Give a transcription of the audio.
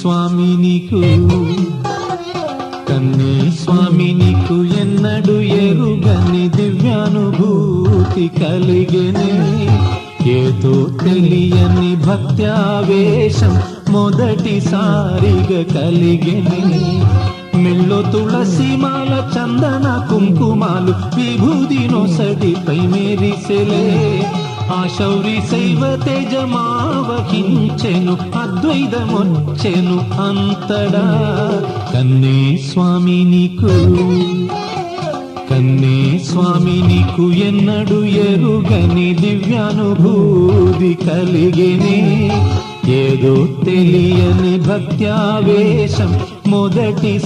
స్వామి నీకు. కన్నీ స్వామి నీకు ఎన్నడు ఎరుగని దివ్యానుభూతి కలిగనే. ఏదో తెలియని భక్త్యావేశం మొదటిసారిగా కలిగనే. మెల్లో తులసి మాల చందన కుంకుమాలు విభూది నొసటిపై మెరిసెలే. ఆ శౌరి శైవ తేజమావహించెను అద్వైతమొచ్చెను అంతడా. కన్నే స్వామి నీకు కన్నే స్వామి నీకు ఎన్నడు ఎరుగని దివ్యానుభూతి కలిగినే. ఏదో తెలియని భక్త్యావేశం మొదటి